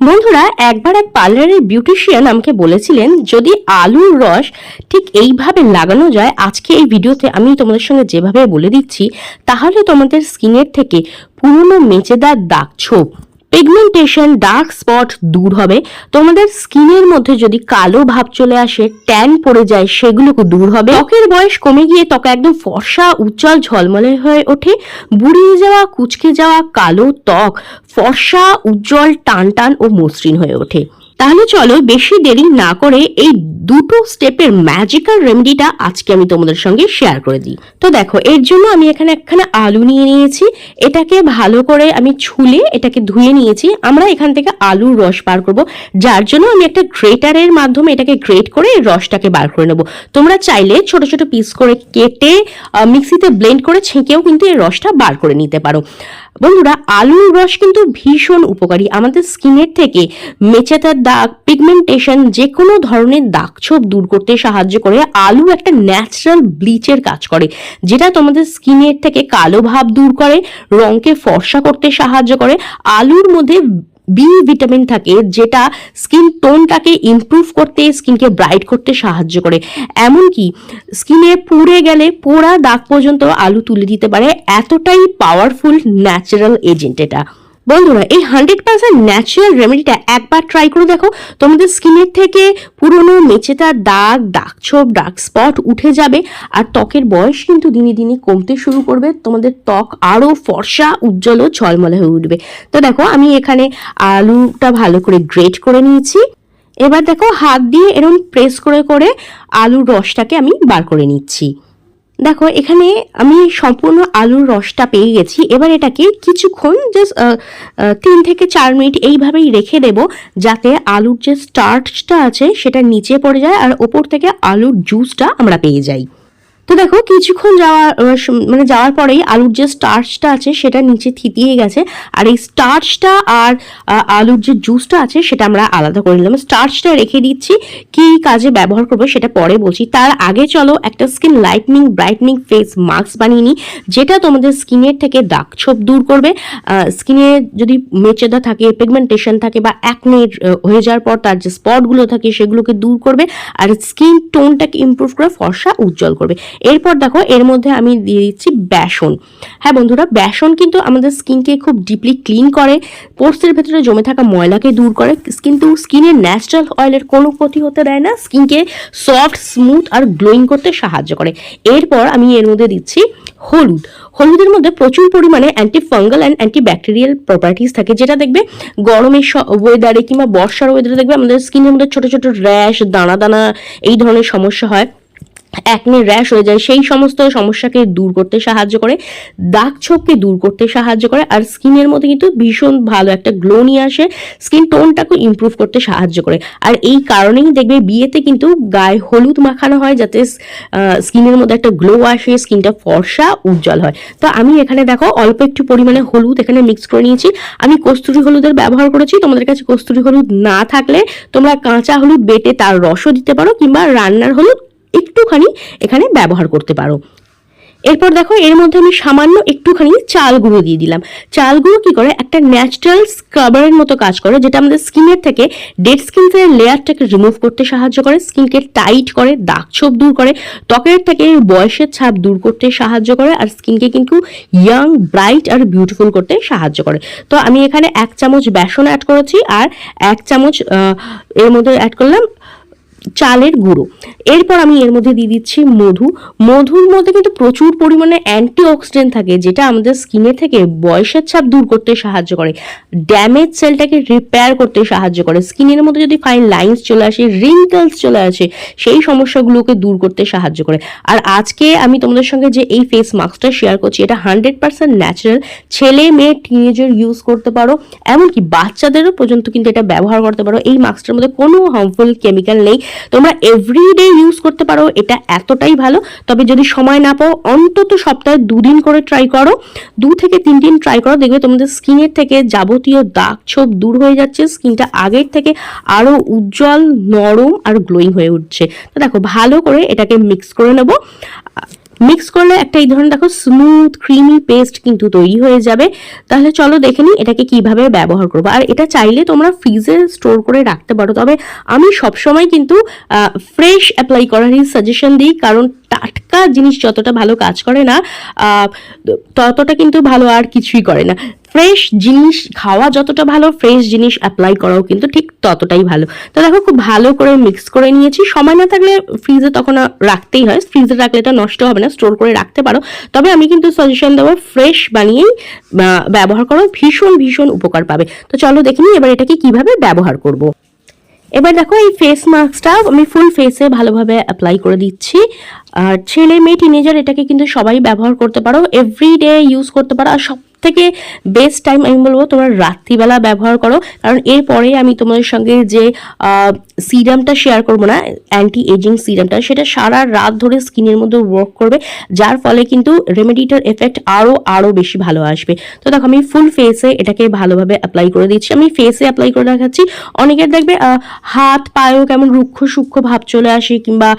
বন্ধুরা, একবার এক পার্লারের বিউটিশিয়ান আমাকে বলেছিলেন, যদি আলুর রস ঠিক এইভাবে লাগানো যায়, আজকে এই ভিডিওতে আমি তোমাদের সঙ্গে যেভাবে বলে দিচ্ছি, তাহলে তোমাদের স্কিনের থেকে পুরনো মেচেদার দাগ ছোপ পিগমেন্টেশন ডার্ক স্পট দূর হবে। তোমাদের স্কিনের মধ্যে যদি কালো ভাব চলে আসে ট্যান পড়ে যায়, সেগুলোকে দূর হবে। ত্বকের বয়স কমে গিয়ে ত্বক একদম ফর্সা, উজ্জ্বল ঝলমলে হয়ে ওঠে। বুড়িয়ে যাওয়া, কুচকে যাওয়া, কালো ত্বক, ফর্সা, উজ্জ্বল টান টান ও মসৃণ হয়ে ওঠে। তাহলে চলো বেশি দেরি না করে এই দুটো স্টেপের ম্যাজিক্যাল রেমেডিটা আজকে আমি তোমাদের সঙ্গে শেয়ার করে দিই। তো দেখো, এর জন্য আমি এখানে একখানা আলু নিয়ে নিয়েছি। এটাকে ভালো করে আমি ছুলে এটাকে ধুয়ে নিয়েছি। আমরা এখান থেকে আলুর রস বার করব। যার জন্য আমি একটা গ্রেটারের মাধ্যমে এটাকে গ্রেট করে রসটাকে বার করে নেব। তোমরা চাইলে ছোট ছোট পিস করে কেটে মিক্সিতে ব্লেন্ড করে ছেঁকেও কিন্তু এই রসটা বার করে নিতে পারো। বন্ধুরা, আলুর রস কিন্তু ভীষণ উপকারী। আমাদের স্কিনের থেকে মেচেতার দাগ পিগমেন্টেশন যে কোনো ধরনের দাগ ছোপ দূর করতে সাহায্য করে আলু একটা ন্যাচারাল ব্লিচের কাজ করে, যেটা তোমাদের স্কিনের থেকে কালো ভাব দূর করে, রঙকে ফর্সা করতে সাহায্য করে। আলুর মধ্যে বি ভিটামিন থাকে যেটা স্কিন টোনটাকে ইমপ্রুভ করতে স্কিনকে ব্রাইট করতে সাহায্য করে। এমনকি স্কিনে পুড়ে গেলে, পোড়া দাগ পর্যন্ত আলু তুলে দিতে পারে। এতটাই পাওয়ারফুল ন্যাচারাল এজেন্ট এটা। বন্ধুরা, এই হান্ড্রেড পার্সেন্ট ন্যাচারাল রেমেডিটা একবার ট্রাই করে দেখো। তোমাদের স্কিনের থেকে পুরনো মেচেতার দাগ দাগ ছোপ ডার্ক স্পট উঠে যাবে আর ত্বকের বয়স কিন্তু দিনে দিনে কমতে শুরু করবে। তোমাদের ত্বক আরও ফর্সা, উজ্জ্বল ও ঝলমলে হয়ে উঠবে। তো দেখো, আমি এখানে আলুটা ভালো করে গ্রেট করে নিয়েছি। এবার দেখো, হাত দিয়ে এরকম প্রেস করে করে আলুর রসটাকে আমি বার করে নিচ্ছি। দেখো, এখানে আমি সম্পূর্ণ আলুর রসটা পেয়ে গেছি। এবার এটাকে কিছুক্ষণ জাস্ট তিন থেকে চার মিনিট এইভাবেই রেখে দেব, যাতে আলুর যে স্টার্চটা আছে, সেটা নিচে পড়ে যায় আর ওপর থেকে আলুর জুসটা আমরা পেয়ে যাই। তো দেখো, কিছুক্ষণ যাওয়ার মানে যাওয়ার পরেই আলুর যে স্টার্চটা আছে, সেটা নিচে থিতিয়ে গেছে। আর এই স্টার্চটা আর আলুর যে জুসটা আছে, সেটা আমরা আলাদা করে নিলাম। স্টার্চটা রেখে দিচ্ছি, কি কাজে ব্যবহার করব সেটা পরে বলছি। তার আগে চলো, একটা skin lightening brightening face mask বানিয়ে নিই, যেটা তোমাদের স্কিনের থেকে দাগ ছোপ দূর করবে। স্কিনে যদি মেচেদা থাকে পিগমেন্টেশন থাকে বা অ্যাকনে হয়ে যাওয়ার পর তার যে স্পটগুলো থাকে, সেগুলোকে দূর করবে। আর স্কিন টোনটাকে ইমপ্রুভ করে ফর্সা উজ্জ্বল করবে। এরপর দেখো, এর মধ্যে আমি দিয়ে দিচ্ছি বেসন। হ্যাঁ বন্ধুরা, বেসন কিন্তু আমাদের স্কিনকে খুব ডিপলি ক্লিন করে পোর্সের ভেতরে জমে থাকা ময়লাকে দূর করে। কিন্তু স্কিনের ন্যাচারাল অয়েলের কোনো ক্ষতি হতে দেয় না, স্কিনকে সফট স্মুথ আর গ্লোয়িং করতে সাহায্য করে। এরপর আমি এর মধ্যে দিচ্ছি হলুদ। হলুদের মধ্যে প্রচুর পরিমাণে anti fungal and anti bacterial properties থাকে, যেটা দেখবে গরমের ওয়েদারে কিংবা বর্ষার ওয়েদারে দেখবে আমাদের স্কিনের মধ্যে ছোটো ছোটো র্যাশ দানা দানা, এই ধরনের সমস্যা হয়। একনে র্যাশ হয়ে যায়, সেই সমস্ত সমস্যাকে দূর করতে সাহায্য করে, দাগ ছোপকে দূর করতে সাহায্য করে, আর স্কিনের মধ্যে কিন্তু ভীষণ ভালো একটা গ্লো নিয়ে আসে স্কিন টোনটাকে ইমপ্রুভ করতে সাহায্য করে। আর এই কারণেই দেখবে বিয়েতে কিন্তু গায়ে হলুদ মাখানো হয়, যাতে স্কিনের মধ্যে একটা গ্লো আসে স্কিনটা ফর্সা, উজ্জ্বল হয়। তো আমি এখানে দেখো অল্প একটু পরিমাণে হলুদ এখানে মিক্স করে নিয়েছি। আমি কস্তুরি হলুদের ব্যবহার করেছি, তোমাদের কাছে কস্তুরি হলুদ না থাকলে তোমরা কাঁচা হলুদ বেটে তার রসও দিতে পারো, কিংবা রান্নার হলুদ একটুখানি এখানে ব্যবহার করতে পারো। এরপর দেখো, এর মধ্যে আমি সামান্য একটুখানি চাল গুঁড়ো দিয়ে দিলাম। চাল গুঁড়ো কি করে? একটা ন্যাচারাল স্ক্রাবারের মতো কাজ করে, যেটা আমাদের স্কিনের থেকে ডেড স্কিন এর লেয়ারটাকে রিমুভ করতে সাহায্য করে স্কিনকে টাইট করে দাগ ছোপ দূর করে, ত্বকের থেকে বয়সের ছাপ দূর করতে সাহায্য করে, আর স্কিনকে কিন্তু ইয়াং ব্রাইট আর বিউটিফুল করতে সাহায্য করে। তো আমি এখানে এক চামচ বেসন অ্যাড করেছি, আর এক চামচ এর মধ্যে অ্যাড করলাম চালের গুঁড়ো। এরপর আমি এর মধ্যে দিয়ে দিচ্ছি মধু। মধুর মধ্যে কিন্তু প্রচুর পরিমাণে অ্যান্টি অক্সিডেন্ট থাকে, যেটা আমাদের স্কিনে থেকে বয়সের ছাপ দূর করতে সাহায্য করে। ড্যামেজ সেলটাকে রিপেয়ার করতে সাহায্য করে। স্কিনের মধ্যে যদি ফাইন লাইন্স চলে আসে রিঙ্কলস চলে আসে, সেই সমস্যাগুলোকে দূর করতে সাহায্য করে। আর আজকে আমি তোমাদের সঙ্গে যে এই ফেস মাস্কটা শেয়ার করছি, এটা হান্ড্রেড পার্সেন্ট ন্যাচারাল ছেলে, মেয়ে টিনেজার ইউজ করতে পারো। এমনকি বাচ্চাদেরও পর্যন্ত কিন্তু এটা ব্যবহার করতে পারো। এই মাস্কটার মধ্যে কোনো হার্মফুল কেমিক্যাল নেই। তোমরা এভরিডে ইউজ করতে পারো, এটা এতটাই ভালো। তবে যদি সময় না পাও, অন্তত সপ্তাহে দুদিন করে ট্রাই করো। দু থেকে তিন দিন ট্রাই করো। দেখবে তোমাদের স্কিনের থেকে যাবতীয় দাগ ছোপ দূর হয়ে যাচ্ছে স্কিনটা আগের থেকে আরও উজ্জ্বল, নরম আর গ্লোয়িং হয়ে উঠছে। তো দেখো, ভালো করে এটাকে মিক্স করে নেব। মিক্স করলে একটা এই ধরনের দেখো স্মুথ ক্রিমি পেস্ট কিন্তু তৈরি হয়ে যাবে। তাহলে চলো দেখে নিই এটাকে কীভাবে ব্যবহার করব। আর এটা চাইলে তোমরা ফ্রিজে স্টোর করে রাখতে পারো। তবে আমি সবসময় কিন্তু ফ্রেশ অ্যাপ্লাই করারই সাজেশন দিই। কারণ টাটকা জিনিস যতটা ভালো কাজ করে না ততটা কিন্তু ভালো আর কিছুই করে না। ফ্রেশ জিনিস খাওয়া যতটা ভালো ফ্রেশ জিনিস অ্যাপ্লাই করাও কিন্তু ঠিক ততটাই ভালো। তো দেখো খুব ভালো করে মিক্স করে নিয়েছি। সময় না থাকলে ফ্রিজে তখন রাখতেই হয়। ফ্রিজে রাখলে এটা নষ্ট হবে না স্টোর করে রাখতে পারো। তবে আমি কিন্তু সাজেশন দেবো ফ্রেশ বানিয়েই ব্যবহার করো, ভীষণ ভীষণ উপকার পাবে। তো চলো দেখে নিই এবার এটাকে কীভাবে ব্যবহার করব। এবার দেখো এই ফেস মাস্কটা আমি ফুল ফেসে ভালোভাবে অ্যাপ্লাই করে দিচ্ছি। আর ছেলে মেয়ে টিনেজার এটাকে কিন্তু সবাই ব্যবহার করতে পারো। এভরি ডে ইউজ করতে পারো। আর সব থেকে বেস্ট টাইম আমি বলব তোমরা রাত্রিবেলা ব্যবহার করো। কারণ এরপরে আমি তোমাদের সঙ্গে যে সিরামটা শেয়ার করব না অ্যান্টি এজিং সিরামটা সেটা সারা রাত ধরে স্কিনের মধ্যে ওয়ার্ক করবে, যার ফলে কিন্তু রেমেডিটার এফেক্ট আরও আরও বেশি ভালো আসবে। তো দেখো, আমি ফুল ফেসে এটাকে ভালোভাবে অ্যাপ্লাই করে দিচ্ছি। আমি ফেসে অ্যাপ্লাই করে দেখাচ্ছি, অনেকের দেখবে হাত, পায়েও কেমন রুক্ষ সূক্ষ্ম ভাব চলে আসে, কিংবা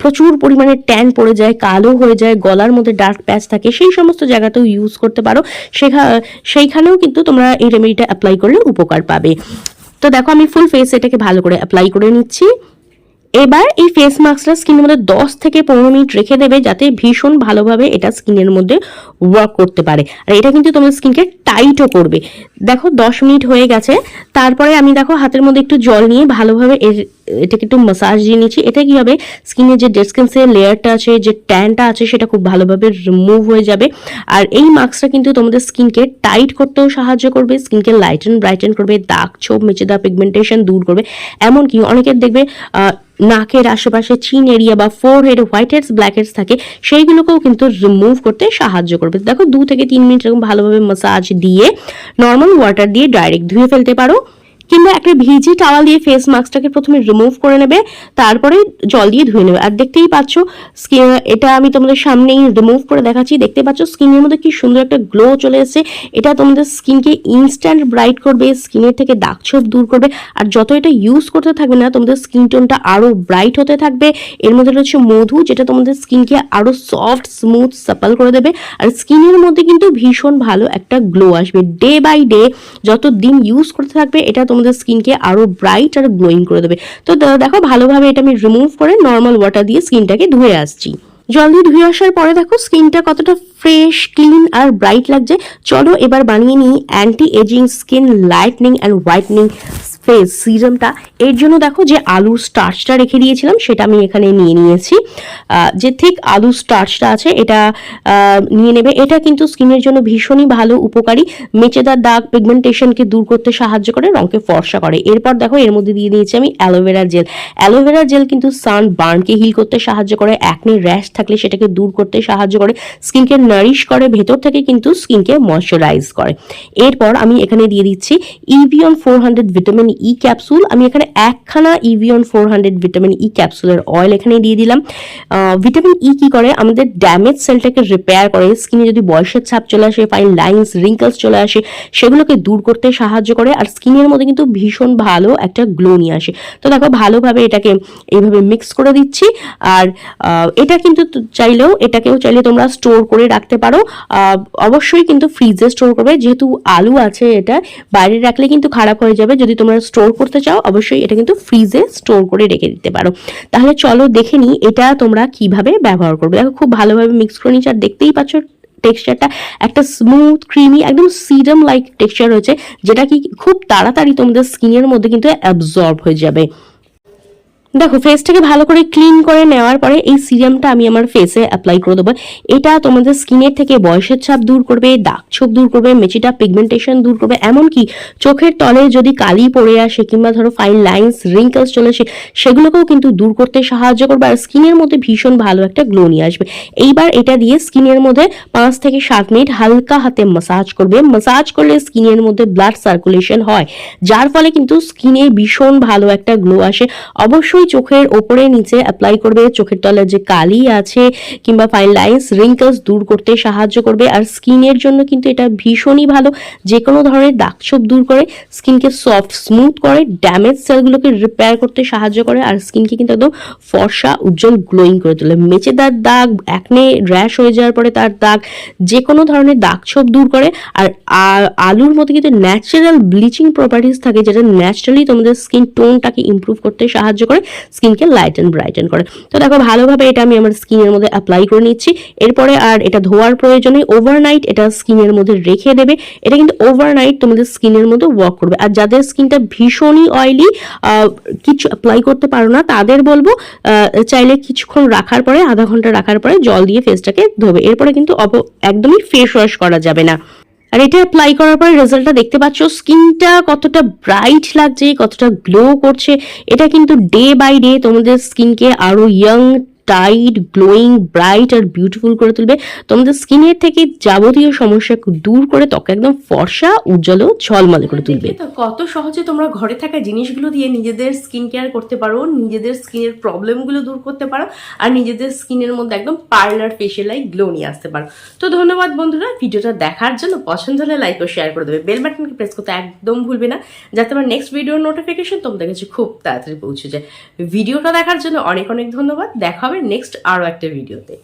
প্রচুর পরিমাণে ট্যান পড়ে যায়, কালো হয়ে যায়, গলার মধ্যে ডার্ক প্যাচ থাকে, সেই সমস্ত জায়গাতেও ইউজ করতে পারো। সেইখানেও কিন্তু তোমরা এই রেমেডিটা অ্যাপ্লাই করলে উপকার পাবে। তো দেখো, আমি ফুল ফেস এটাকে ভালো করে অ্যাপ্লাই করে নিচ্ছি। এবার এই ফেস মাস্কটা স্কিনের মধ্যে দশ থেকে পনেরো মিনিট রেখে দেবে যাতে ভীষণ ভালোভাবে এটা স্কিনের মধ্যে ওয়ার্ক করতে পারে। আর এটা কিন্তু তোমার স্কিনকে টাইটও করবে। দেখো, দশ মিনিট হয়ে গেছে। তারপরে আমি দেখো, হাতের মধ্যে একটু জল নিয়ে ভালোভাবে এটাকে একটু মাসাজ দিয়ে নিচ্ছি। এটা কি হবে? স্কিনের যে ডেড স্কিনসের লেয়ারটা আছে, যে ট্যানটা আছে, সেটা খুব ভালোভাবে রিমুভ হয়ে যাবে। আর এই মাস্কটা কিন্তু তোমাদের স্কিনকে টাইট করতেও সাহায্য করবে স্কিনকে লাইটেন ব্রাইটেন করবে, দাগ ছোপ, মেচে দাগ পিগমেন্টেশন দূর করবে। এমনকি অনেকের দেখবে নাকের আশেপাশে চিন এরিয়া বা forehead whiteheads blackheads থাকে, সেইগুলোকেও কিন্তু রিমুভ করতে সাহায্য করবে। দেখো, দু থেকে তিন মিনিট এরকম ভালোভাবে মাসাজ দিয়ে নর্মাল ওয়াটার দিয়ে ডাইরেক্ট ধুয়ে ফেলতে পারো। কিংবা একটা ভিজি টাওয়াল দিয়ে ফেস মাস্কটাকে প্রথমে রিমুভ করে নেবে, তারপরে জল দিয়ে ধুয়ে নেবে। আর দেখতেই পাচ্ছ, skin- এটা আমি তোমাদের সামনেই রিমুভ করে দেখাচ্ছি। দেখতে পাচ্ছ স্কিনের মধ্যে কি সুন্দর একটা গ্লো চলে এসেছে। এটা তোমাদের স্কিনকে ইনস্ট্যান্ট ব্রাইট করবে স্কিনের থেকে দাগ ছোপ দূর করবে। আর যত এটা ইউজ করতে থাকবে না, তোমাদের স্কিন টোনটা আরও ব্রাইট হতে থাকবে। এর মধ্যে রয়েছে মধু, যেটা তোমাদের স্কিনকে আরও সফট স্মুথ সাপাল করে দেবে। আর স্কিনের মধ্যে কিন্তু ভীষণ ভালো একটা গ্লো আসবে। ডে বাই ডে যত দিন ইউজ করতে থাকবে, এটা তোমাদের স্কিনকে আরও ব্রাইট আর গ্লোয়িং করে দেবে। তো দেখো, ভালোভাবে এটা আমি রিমুভ করে নর্মাল ওয়াটার দিয়ে স্কিনটাকে ধুয়ে আসছি। জল দিয়ে ধুয়ে আসার পরে দেখো, স্কিনটা কতটা ফ্রেশ ক্লিন আর ব্রাইট লাগছে। চলো এবার বানিয়ে নিই anti ageing skin lightening and whitening face সিরামটা এর জন্য দেখো যে আলুর স্টার্চটা রেখে দিয়েছিলাম, সেটা আমি এখানে নিয়ে নিয়েছি। যে ঠিক আলুর স্টার্চটা আছে, এটা নিয়ে নেবে। এটা কিন্তু স্কিনের জন্য ভীষণই ভালো, উপকারী। মেচেদার দাগ পিগমেন্টেশনকে দূর করতে সাহায্য করে, রঙকে ফর্সা করে। এরপর দেখো, এর মধ্যে দিয়ে দিয়েছি আমি অ্যালোভেরা জেল। অ্যালোভেরা জেল কিন্তু সান বার্নকে হিল করতে সাহায্য করে অ্যাকনি র্যাশ থাকলে সেটাকে দূর করতে সাহায্য করে স্কিনকে নারিশ করে, ভেতর থেকে কিন্তু স্কিনকে ময়শ্চারাইজ করে। এরপর আমি এখানে দিয়ে দিচ্ছি Evion four hundred vitamin E capsule আমি এখানে একখানা Evion four hundred vitamin E ক্যাপসুলের oil এখানে দিয়ে দিলাম। ভিটামিন ই কি করে? আমাদের ড্যামেজ সেলটাকে রিপেয়ার করে স্কিনে যদি বয়সের ছাপ চলে আসে ফাইন লাইন্স রিঙ্কলস চলে আসে, সেগুলোকে দূর করতে সাহায্য করে, আর স্কিনের মধ্যে কিন্তু ভীষণ ভালো একটা গ্লো নিয়ে আসে। তো দেখো, ভালোভাবে এটাকে এইভাবে মিক্স করে দিচ্ছি, আর এটা কিন্তু চাইলেও, এটাকেও চাইলে তোমরা স্টোর করে রাখতে পারো। অবশ্যই কিন্তু ফ্রিজে স্টোর করবে, যেহেতু আলু আছে এটা, বাইরে রাখলে কিন্তু খারাপ হয়ে যাবে। যদি তোমরা স্টোর করতে চাও, অবশ্যই এটা কিন্তু ফ্রিজে স্টোর করে রেখে দিতে পারো। তাহলে চলো দেখে নিই এটা তোমরা কীভাবে ব্যবহার করবে। দেখো খুব ভালোভাবে মিক্স করে নিচ্ছে আর দেখতেই পাচ্ছ টেক্সচারটা একটা স্মুথ ক্রিমি একদম সিরাম লাইক টেক্সচার রয়েছে যেটা কি খুব তাড়াতাড়ি তোমাদের স্কিনের মধ্যে কিন্তু অ্যাবজর্ব হয়ে যাবে। দেখো ফেসটাকে ভালো করে ক্লিন করে নেওয়ার পরে এই সিরামটা আমি আমার ফেসে অ্যাপ্লাই করে দেবো। এটা তোমাদের স্কিনের থেকে বয়সের ছাপ দূর করবে, দাগ ছোপ দূর করবে, মেচিটা পিগমেন্টেশন দূর করবে, এমনকি চোখের তলে যদি কালি পড়ে আসে কিংবা ধরো ফাইন লাইন্স রিঙ্কলস চলে আসে, সেগুলোকেও কিন্তু দূর করতে সাহায্য করবে আর স্কিনের মধ্যে ভীষণ ভালো একটা গ্লো নিয়ে আসবে। এইবার এটা দিয়ে স্কিনের মধ্যে পাঁচ থেকে সাত মিনিট হালকা হাতে মাসাজ করবে। মাসাজ করলে স্কিনের মধ্যে ব্লাড সার্কুলেশন হয়, যার ফলে কিন্তু স্কিনে ভীষণ ভালো একটা গ্লো আসে। অবশ্যই অবশ্যই চোখের ওপরে নিচে অ্যাপ্লাই করবে। চোখের তলার যে কালি আছে কিংবা ফাইন লাইন্স রিঙ্কলস দূর করতে সাহায্য করবে। আর স্কিনের জন্য কিন্তু এটা ভীষণই ভালো। যে কোনো ধরনের দাগছোপ দূর করে স্কিনকে সফট স্মুথ করে ড্যামেজ সেলগুলোকে রিপেয়ার করতে সাহায্য করে। আর স্কিনকে কিন্তু একদম ফর্সা, উজ্জ্বল গ্লোয়িং করে তোলে। মেচেদার দাগ একনে র্যাশ হয়ে যাওয়ার পরে তার দাগ যে কোনো ধরনের দাগ ছোপ দূর করে। আর আলুর মধ্যে কিন্তু ন্যাচারাল ব্লিচিং প্রপার্টিস থাকে, যেটা ন্যাচারালি তোমাদের স্কিন টোনটাকে ইম্প্রুভ করতে সাহায্য করে। স্কিনকে লাইট অ্যান্ড ব্রাইটেন করে। তো দেখো, ভালোভাবে এটা আমি আমার স্কিনের মধ্যে অ্যাপ্লাই করে নিচ্ছি। এরপরে আর এটা ধোয়ার প্রয়োজনে ওভারনাইট এটা স্কিনের মধ্যে রেখে দেবে। এটা কিন্তু ওভারনাইট তোমাদের স্কিনের মধ্যে ওয়াক করবে। আর যাদের স্কিনটা ভীষণই অয়েলি কিছু অ্যাপ্লাই করতে পারো না, তাদের বলব চাইলে কিছুক্ষণ রাখার পরে, আধা ঘণ্টা রাখার পরে জল দিয়ে ফেসটাকে ধোবে। এরপরে কিন্তু একদমই ফেস ওয়াশ করা যাবে না। আর এটা অ্যাপ্লাই করার পরে রেজাল্টটা দেখতে পাচ্ছ স্কিনটা কতটা ব্রাইট লাগছে, কতটা গ্লো করছে। এটা কিন্তু ডে বাই ডে তোমাদের স্কিনকে আরও ইয়ং টাইট গ্লোয়িং ব্রাইট আর বিউটিফুল করে তুলবে। তোমাদের স্কিনের থেকে যাবতীয় সমস্যা দূর করে ত্বকে একদম ফর্সা, উজ্জ্বল ঝলমলে করে তুলবে। কত সহজে তোমরা ঘরে থাকা জিনিসগুলো দিয়ে নিজেদের স্কিন কেয়ার করতে পারো, নিজেদের স্কিনের প্রবলেমগুলো দূর করতে পারো, আর নিজেদের স্কিনের মধ্যে একদম পার্লার ফেশিয়াল লাইক গ্লো নিয়ে আসতে পারো। তো ধন্যবাদ বন্ধুরা, ভিডিওটা দেখার জন্য পছন্দ হলে লাইক ও শেয়ার করে দেবে। বেল বাটনকে প্রেস করতে একদম ভুলবে না, যাতে আমার নেক্সট ভিডিওর নোটিফিকেশন তোমাদের কাছে খুব তাড়াতাড়ি পৌঁছে যায়। ভিডিওটা দেখার জন্য অনেক অনেক ধন্যবাদ, দেখা হবে নেক্সট আরও একটা ভিডিওতে